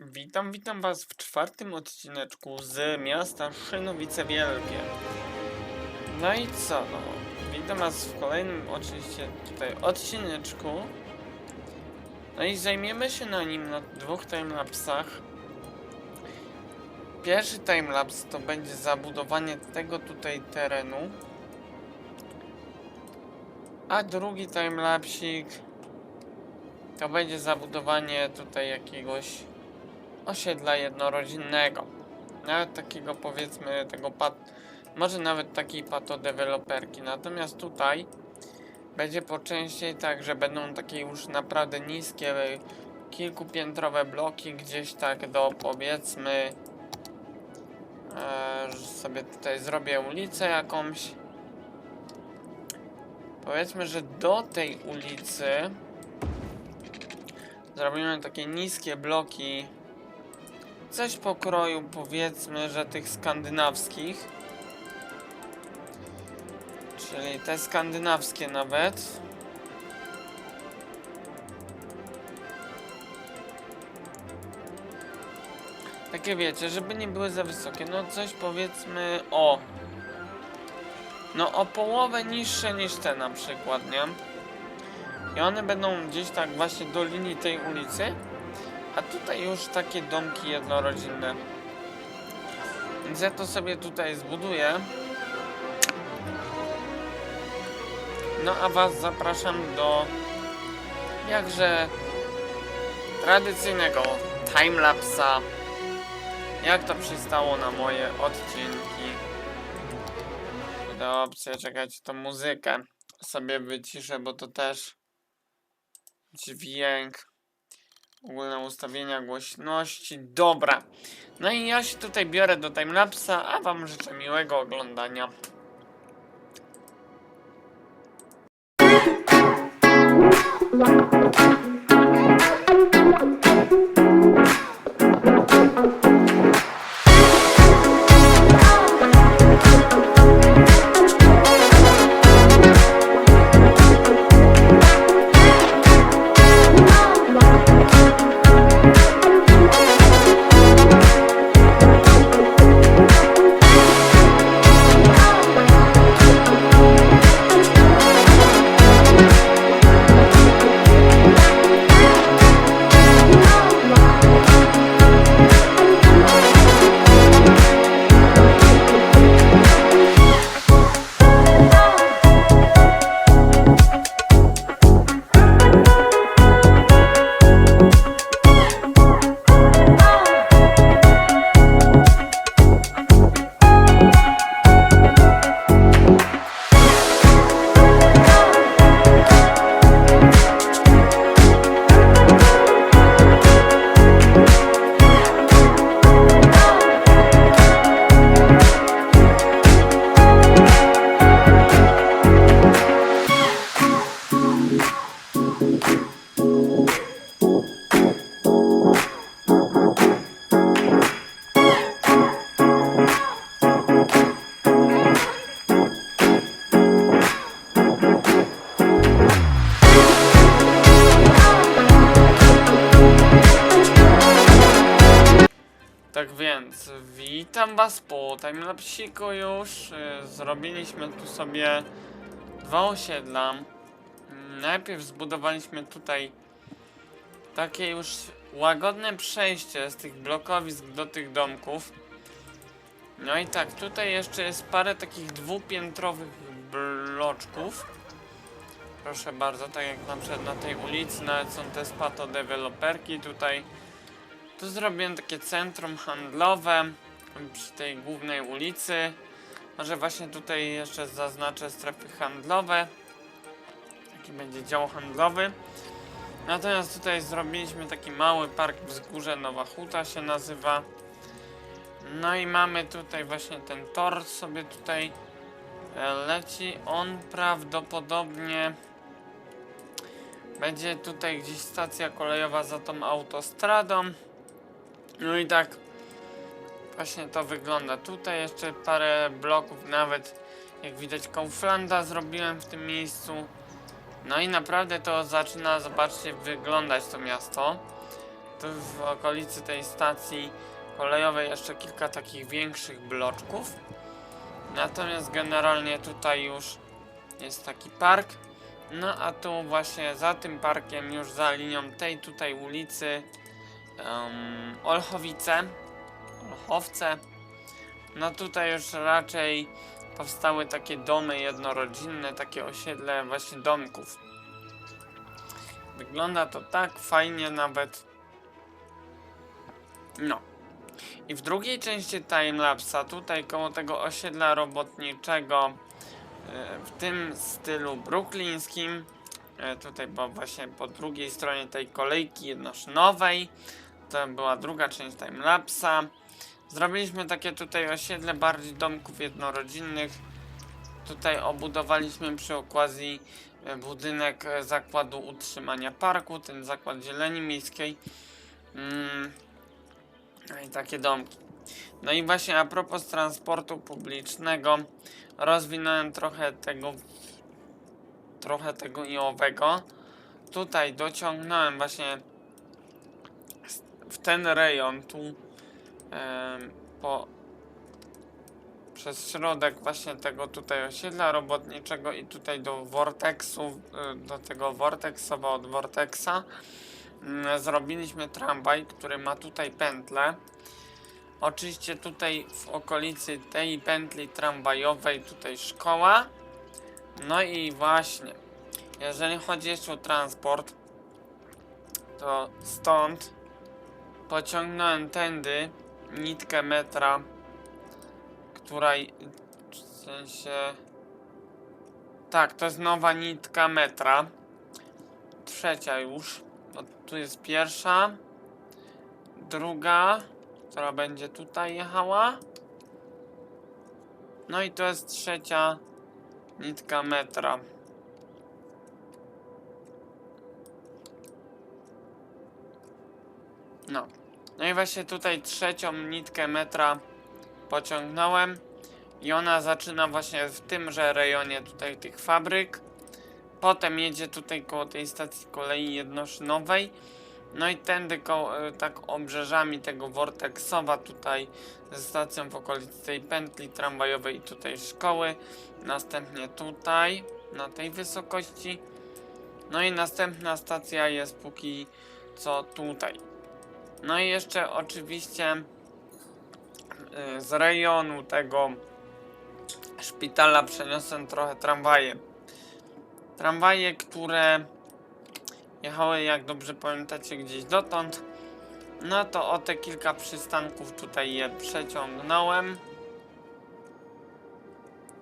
Witam, witam was w czwartym odcineczku z miasta Szynowice Wielkie. No i co no, witam was w kolejnym oczywiście tutaj odcineczku. No i zajmiemy się na nim na dwóch timelapsach. Pierwszy timelapse to będzie zabudowanie tego tutaj terenu. A drugi timelapsik to będzie zabudowanie tutaj jakiegoś osiedla jednorodzinnego. Nawet takiego powiedzmy tego pat... Może nawet takiej patodeweloperki. Natomiast tutaj będzie po częściej tak, że będą takie już naprawdę niskie kilkupiętrowe bloki gdzieś tak do powiedzmy e, sobie tutaj zrobię ulicę jakąś. Powiedzmy, że do tej ulicy zrobimy takie niskie bloki coś pokroju powiedzmy, że tych skandynawskich. Czyli te skandynawskie nawet. Takie wiecie, żeby nie były za wysokie. No coś powiedzmy o. No o połowę niższe niż te na przykład, nie? I one będą gdzieś tak właśnie do linii tej ulicy. A tutaj już takie domki jednorodzinne. Więc ja to sobie tutaj zbuduję. No a was zapraszam do jakże tradycyjnego timelapsa. Jak to przystało na moje odcinki. Dobrze, czekajcie, to muzykę sobie wyciszę, bo to też dźwięk. Ogólne ustawienia głośności. Dobra. No i ja się tutaj biorę do timelapsa, a wam życzę miłego oglądania. Po timelapsiku już. y, Zrobiliśmy tu sobie dwa osiedla. Mm, Najpierw zbudowaliśmy tutaj takie już łagodne przejście z tych blokowisk do tych domków. No i tak, tutaj jeszcze jest parę takich dwupiętrowych bloczków. Proszę bardzo, tak jak na przykład na tej ulicy, nawet są te spato deweloperki tutaj. Tu zrobiłem takie centrum handlowe przy tej głównej ulicy. Może właśnie tutaj jeszcze zaznaczę strefy handlowe. Taki będzie dział handlowy. Natomiast tutaj zrobiliśmy taki mały park wzgórze Nowa Huta się nazywa. No i mamy tutaj właśnie ten tor sobie tutaj e, leci. On prawdopodobnie będzie tutaj gdzieś stacja kolejowa za tą autostradą. No i tak właśnie to wygląda. Tutaj jeszcze parę bloków, nawet jak widać Kauflanda zrobiłem w tym miejscu. No i naprawdę to zaczyna, zobaczcie, wyglądać to miasto. tu w okolicy tej stacji kolejowej jeszcze kilka takich większych bloczków. Natomiast generalnie tutaj już jest taki park. No a tu właśnie za tym parkiem, już za linią tej tutaj ulicy um, Olchowice, Olchowce. No tutaj już raczej powstały takie domy jednorodzinne, takie osiedle właśnie domków. Wygląda to tak fajnie nawet. No. I w drugiej części timelapsa, tutaj koło tego osiedla robotniczego, e, w tym stylu brooklińskim, e, tutaj bo właśnie po drugiej stronie tej kolejki jednoszynowej, to była druga część timelapsa. Zrobiliśmy takie tutaj osiedle bardziej domków jednorodzinnych. Tutaj obudowaliśmy przy okazji e, budynek e, zakładu utrzymania parku, ten zakład zieleni miejskiej. Mm. No i takie domki. No i właśnie a propos transportu publicznego, rozwinąłem trochę tego trochę tego i owego. Tutaj dociągnąłem właśnie w ten rejon tu po przez środek właśnie tego tutaj osiedla robotniczego i tutaj do Vortexu, do tego Vortexowa od Vortexa mm, zrobiliśmy tramwaj, który ma tutaj pętlę. Oczywiście tutaj w okolicy tej pętli tramwajowej tutaj szkoła. No i właśnie, jeżeli chodzi jeszcze o transport, to stąd pociągnąłem tędy nitkę metra, która w sensie tak, to jest nowa nitka metra. Trzecia już. Bo tu jest pierwsza, druga, która będzie tutaj jechała. No i to jest trzecia nitka metra. No. No i właśnie tutaj trzecią nitkę metra pociągnąłem i ona zaczyna właśnie w tymże rejonie tutaj tych fabryk. Potem jedzie tutaj koło tej stacji kolei jednoszynowej. No i tędy koło, e, tak obrzeżami tego Vortexowa tutaj ze stacją w okolicy tej pętli tramwajowej i tutaj szkoły. Następnie tutaj na tej wysokości. No i następna stacja jest póki co tutaj. No i jeszcze oczywiście y, z rejonu tego szpitala przeniosłem trochę tramwaje. Tramwaje, które jechały, jak dobrze pamiętacie, gdzieś dotąd. No to o te kilka przystanków tutaj je przeciągnąłem.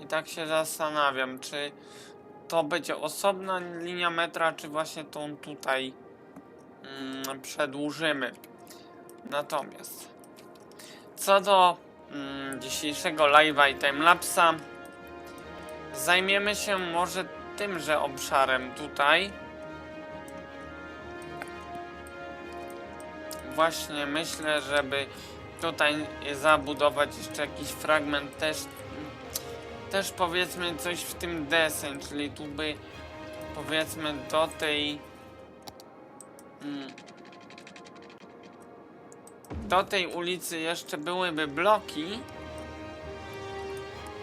I tak się zastanawiam, czy to będzie osobna linia metra, czy właśnie tą tutaj mm, przedłużymy. Natomiast co do mm, dzisiejszego live'a i timelapsa, zajmiemy się może tymże obszarem tutaj. Właśnie myślę, żeby tutaj zabudować jeszcze jakiś fragment też też powiedzmy coś w tym desen, czyli tu by powiedzmy do tej mm, do tej ulicy jeszcze byłyby bloki.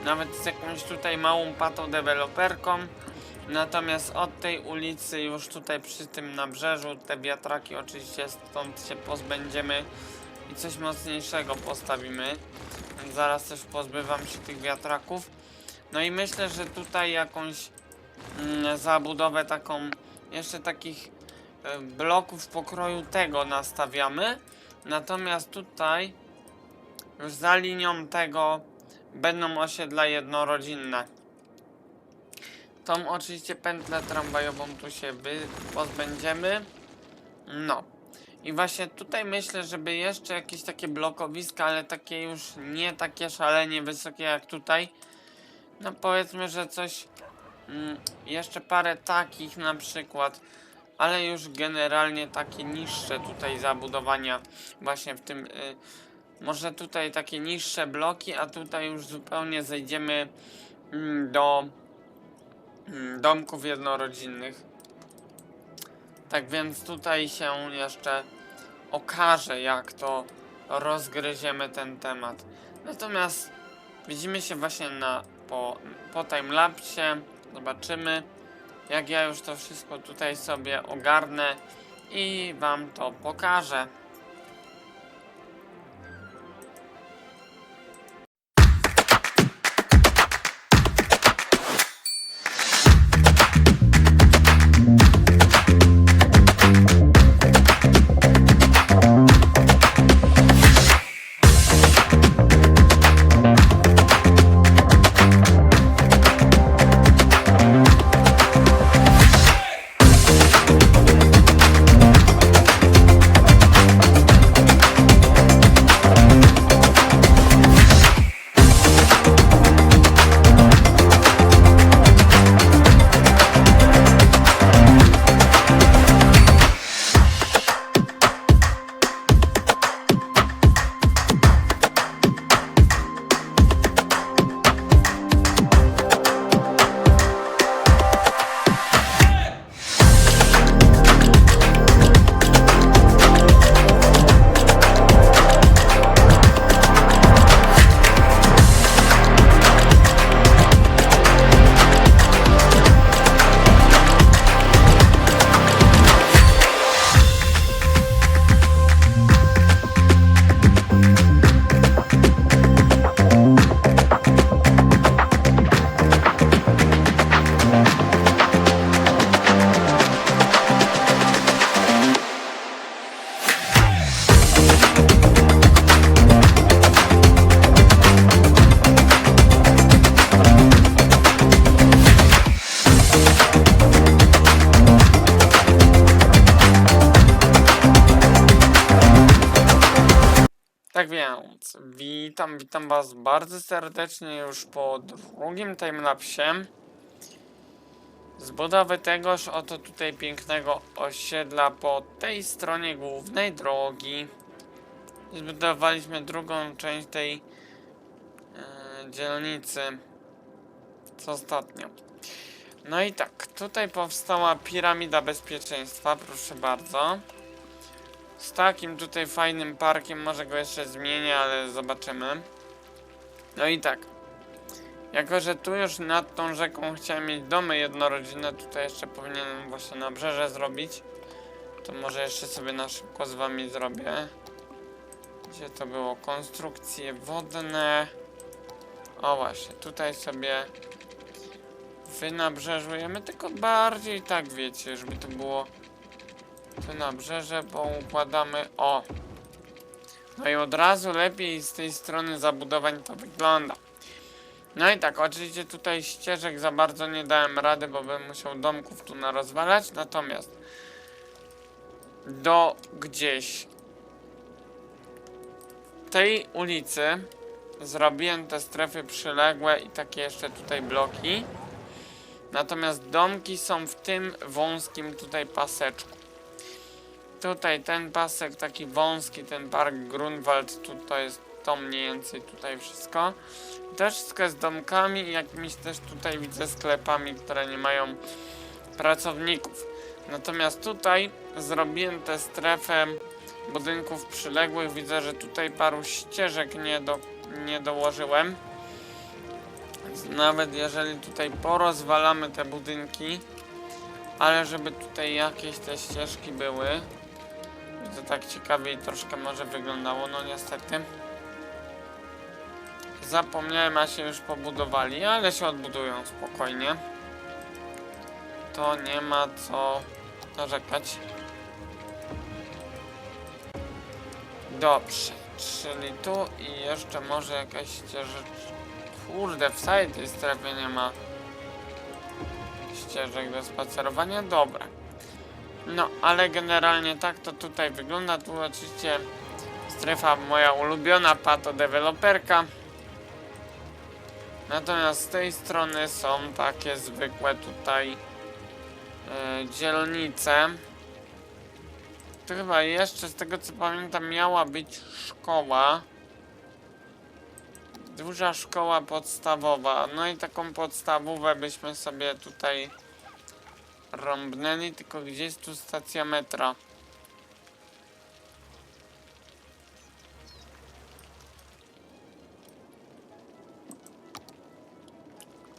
Nawet z jakąś tutaj małą patą deweloperką. Natomiast od tej ulicy już tutaj przy tym nabrzeżu te wiatraki oczywiście stąd się pozbędziemy i coś mocniejszego postawimy. Zaraz też pozbywam się tych wiatraków. No i myślę, że tutaj jakąś mm, zabudowę taką jeszcze takich e, bloków pokroju tego nastawiamy. Natomiast tutaj już za linią tego będą osiedla jednorodzinne. Tą oczywiście pętlę tramwajową tu się pozbędziemy. No. I właśnie tutaj myślę, żeby jeszcze jakieś takie blokowiska, ale takie już nie takie szalenie wysokie jak tutaj. No powiedzmy, że coś mm, jeszcze parę takich na przykład, ale już generalnie takie niższe tutaj zabudowania właśnie w tym y, może tutaj takie niższe bloki, a tutaj już zupełnie zejdziemy mm, do mm, domków jednorodzinnych. Tak więc tutaj się jeszcze okaże, jak to rozgryziemy ten temat. Natomiast widzimy się właśnie na, po, po timelapsie. Zobaczymy, jak ja już to wszystko tutaj sobie ogarnę i wam to pokażę. Witam, witam was bardzo serdecznie już po drugim timelapsie z budowy tegoż oto tutaj pięknego osiedla po tej stronie głównej drogi. Zbudowaliśmy drugą część tej e, dzielnicy, co ostatnio. No i tak, tutaj powstała piramida bezpieczeństwa, proszę bardzo. Z takim tutaj fajnym parkiem, może go jeszcze zmienię, ale zobaczymy. No i tak. Jako, że tu już nad tą rzeką chciałem mieć domy jednorodzinne, tutaj jeszcze powinienem właśnie nabrzeże zrobić. To może jeszcze sobie na szybko z wami zrobię. Gdzie to było? Konstrukcje wodne. O właśnie, tutaj sobie wynabrzeżujemy, tylko bardziej tak wiecie, żeby to było tu nabrzeże poukładamy. O! No i od razu lepiej z tej strony zabudowań to wygląda. No i tak, oczywiście tutaj ścieżek za bardzo nie dałem rady, bo bym musiał domków tu narozwalać. Natomiast do gdzieś tej ulicy zrobiłem te strefy przyległe i takie jeszcze tutaj bloki. Natomiast domki są w tym wąskim tutaj paseczku. Tutaj ten pasek taki wąski, ten park Grunwald, tu to jest to mniej więcej tutaj wszystko. To wszystko jest domkami i jakimiś też tutaj widzę sklepami, które nie mają pracowników. Natomiast tutaj zrobiłem tę strefę budynków przyległych. Widzę, że tutaj paru ścieżek nie, do, nie dołożyłem. Więc nawet jeżeli tutaj porozwalamy te budynki, ale żeby tutaj jakieś te ścieżki były, to tak ciekawiej troszkę może wyglądało, no niestety. Zapomniałem, a się już pobudowali, ale się odbudują spokojnie. To nie ma co narzekać. Dobrze, czyli tu i jeszcze może jakaś ścieżeczka. Kurde, w całej tej strefie nie ma ścieżek do spacerowania. Dobra. No, ale generalnie tak to tutaj wygląda. Tu oczywiście strefa moja ulubiona, pato deweloperka. Natomiast z tej strony są takie zwykłe tutaj e, dzielnice. Tu chyba jeszcze z tego co pamiętam miała być szkoła. Duża szkoła podstawowa. No i taką podstawówę byśmy sobie tutaj rąbnęli, tylko gdzie jest tu stacja metra?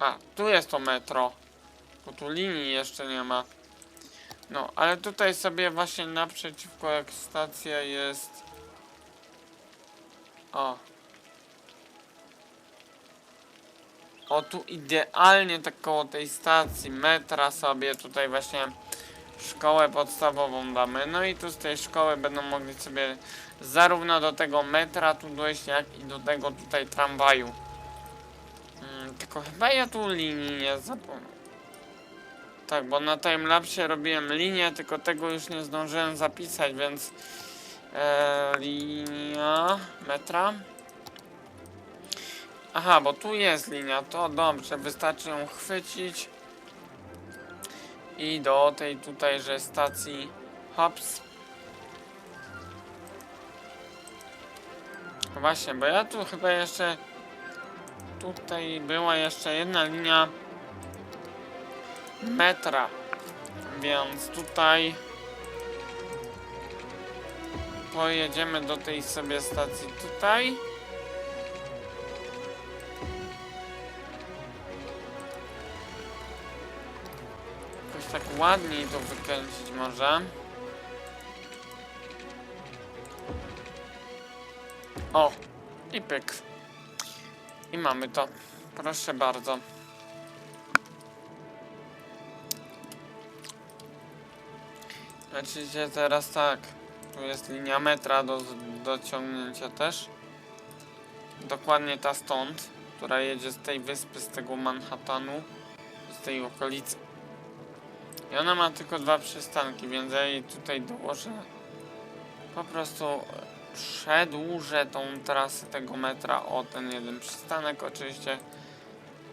A, tu jest to metro. Bo tu linii jeszcze nie ma. No, ale tutaj sobie właśnie naprzeciwko jak stacja jest... O, O, tu idealnie tak koło tej stacji metra sobie tutaj właśnie szkołę podstawową damy. No i tu z tej szkoły będą mogli sobie zarówno do tego metra tu dojść, jak i do tego tutaj tramwaju. Mm, tylko chyba ja tu linii nie zapomniałem. Tak, bo na timelapsie robiłem linię, tylko tego już nie zdążyłem zapisać, więc e, linia metra. Aha, bo tu jest linia, to dobrze, wystarczy ją chwycić i do tej tutejże stacji hops. Właśnie, bo ja tu chyba jeszcze tutaj była jeszcze jedna linia metra, więc tutaj pojedziemy do tej sobie stacji tutaj. Ładniej to wykręcić może. O, i pyk. I mamy to. Proszę bardzo. Oczywiście teraz tak. Tu jest linia metra do dociągnięcia też. Dokładnie ta stąd, która jedzie z tej wyspy, z tego Manhattanu, z tej okolicy. I ona ma tylko dwa przystanki, więc ja jej tutaj dołożę. Po prostu przedłużę tą trasę tego metra o ten jeden przystanek. Oczywiście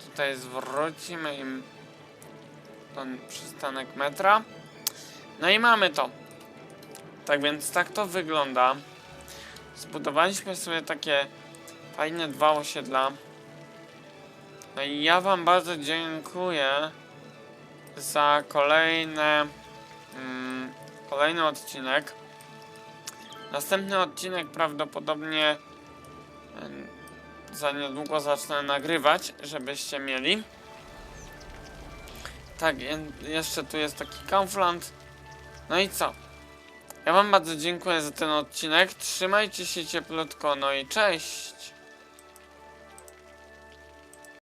tutaj zwrócimy im ten przystanek metra. No i mamy to. Tak więc tak to wygląda. Zbudowaliśmy sobie takie fajne dwa osiedla. No i ja wam bardzo dziękuję za kolejne mm, kolejny odcinek. Następny odcinek prawdopodobnie em, za niedługo zacznę nagrywać, żebyście mieli. Tak, je- jeszcze tu jest taki Kaufland. No i co? Ja wam bardzo dziękuję za ten odcinek. Trzymajcie się cieplutko, no i cześć!